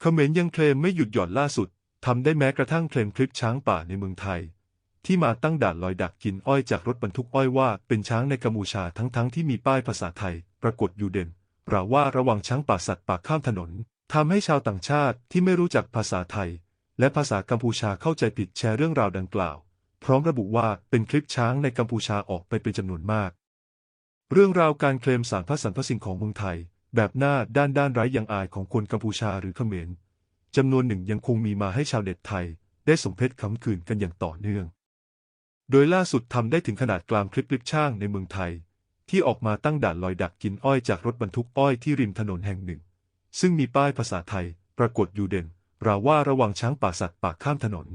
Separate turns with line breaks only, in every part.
เขมรยังเคลมไม่หยุดหย่อนล่าสุดทำได้แม้กระทั่งเคลมคลิปช้างป่าในเมืองไทย ที่มาตั้งด่านลอยดักกินอ้อยจากรถบรรทุกอ้อยว่าเป็นช้างในกัมพูชาทั้งๆที่มีป้ายภาษาไทย ปรากฏอยู่เด่นกล่าวว่าระวังช้างป่าสัตว์ป่าข้ามถนนทำให้ชาวต่างชาติที่ไม่รู้จักภาษาไทย และภาษากัมพูชาเข้าใจผิดแชร์เรื่องราวดังกล่าว พร้อมระบุว่าเป็นคลิปช้างในกัมพูชาออกไปเป็นจำนวนมาก เรื่องราวการเคลมสารพัดสรรพสิ่งของเมืองไทย แบบหน้าด้านด้านไร้ย่างอายของคนกัมพูชาหรือเขมรจำนวนหนึ่งยังคงมีมาให้ชาวเน็ตไทย ได้สมเพชคำคืนกันอย่างต่อเนื่อง โดยล่าสุดทำได้ถึงขนาดกลางคลิปลิปช่างในเมืองไทย ที่ออกมาตั้งด่านลอยดักกินอ้อยจากรถบรรทุกอ้อยที่ริมถนนแห่งหนึ่ง ซึ่งมีป้ายภาษาไทยปรากฏอยู่เด่นราวว่าระวังช้างป่าสัตว์ป่าข้ามถนน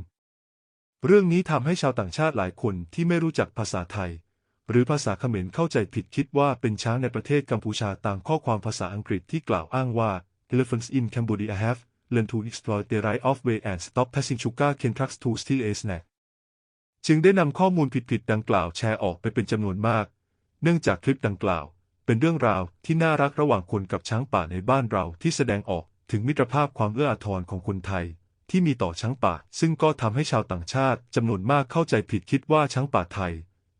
เรื่องนี้ทำให้ชาวต่างชาติหลายคนที่ไม่รู้จักภาษาไทย หรือภาษาเขมรเข้าใจผิดคิดว่าเป็นช้างในประเทศกัมพูชาตามข้อความภาษาอังกฤษที่กล่าวอ้างว่า elephants in Cambodia have learned to exploit the right of way and stop passing sugar cane trucks to steal a snack จึงได้นำข้อมูลผิดๆดังกล่าวแชร์ออกไปเป็นจำนวนมาก เนื่องจากคลิปดังกล่าว เป็นเรื่องราวที่น่ารักระหว่างคนกับช้างป่าในบ้านเราที่แสดงออกถึงมิตรภาพความเอื้ออาทรของคนไทย ที่มีต่อช้างป่า ซึ่งก็ทำให้ชาวต่างชาติจำนวนมากเข้าใจผิดคิดว่าช้างป่าไทย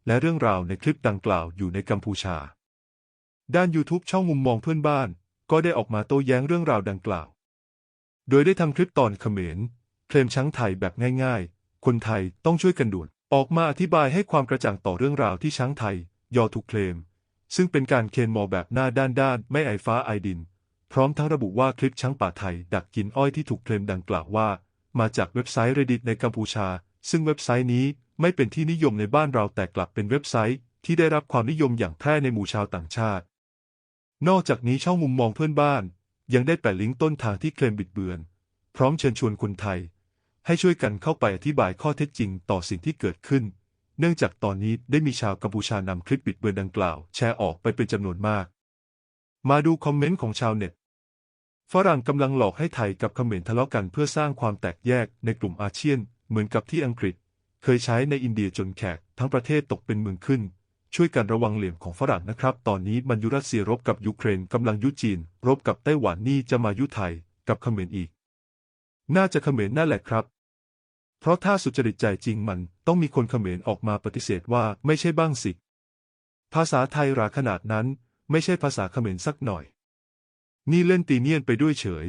และเรื่องราวในคลิปดังกล่าวอยู่ในกัมพูชา ด้าน YouTube ช่องมุมมองเพื่อนบ้าน ก็ได้ออกมาโต้แย้งเรื่องราวดังกล่าว โดยได้ทำคลิปตอนเขมรเคลมช้างไทยแบบง่ายๆ คนไทยต้องช่วยกันด่วน ออกมาอธิบายให้ความกระจ่างต่อเรื่องราวที่ช้างไทย ยอถูกเคลม ซึ่งเป็นการเคนมอแบบหน้าด้านด้านไม่ไอฟ้าไอดิน พร้อมทั้งระบุว่าคลิปช้างป่าไทย ดักกินอ้อยที่ถูกเคลมดังกล่าวว่า มาจากเว็บไซต์ Reddit ในกัมพูชา ซึ่งเว็บไซต์นี้ไม่เป็นที่นิยมในบ้านเราแต่กลับเป็นเว็บไซต์ ที่ได้รับความนิยมอย่างแพร่ในหมู่ชาวต่างชาติ นอกจากนี้ช่องมุมมองเพื่อนบ้าน ยังได้แปะลิงก์ต้นทางที่เคลมบิดเบือน พร้อมเชิญชวนคนไทย ให้ช่วยกันเข้าไปอธิบายข้อเท็จจริงต่อสิ่งที่เกิดขึ้น เนื่องจากตอนนี้ได้มีชาวกัมพูชานำคลิปบิดเบือนดังกล่าว แชร์ออกไปเป็นจำนวนมาก มาดูคอมเมนต์ของชาวเน็ตฝรั่งกำลังหลอกให้ไทยกับเขมรทะเลาะกันเพื่อสร้างความแตกแยกในกลุ่มอาเซียน เหมือนกับที่อังกฤษ เคยใช้ในอินเดียจนแขกทั้งประเทศตกเป็นเมืองขึ้น ช่วยกันระวังเหลี่ยมของฝรั่งนะครับ ตอนนี้มันยุรัสเซียรบกับยูเครนกำลังยุจีน รบกับไต้หวันนี่จะมายุไทยกับเขมรอีก น่าจะเขมรนั่นแหละครับ เพราะถ้าสุจริตใจจริงมันต้องมีคนเขมรออกมาปฏิเสธว่าไม่ใช่บ้างสิ ภาษาไทยราขนาดนั้น ไม่ใช่ภาษาเขมรสักหน่อย นี่เล่นตีเนียนไปด้วยเฉย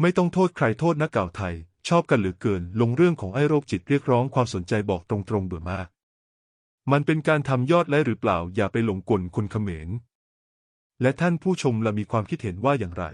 ไม่ต้องโทษใครโทษนักเก่าไทย ชอบกันเหลือเกิน ลงเรื่องของไอ้โรคจิตเรียกร้องความสนใจบอกตรงๆเบื่อมาก มันเป็นการทำยอดและหรือเปล่า อย่าไปหลงกลคนเขมร และท่านผู้ชมละมีความคิดเห็นว่าอย่างไร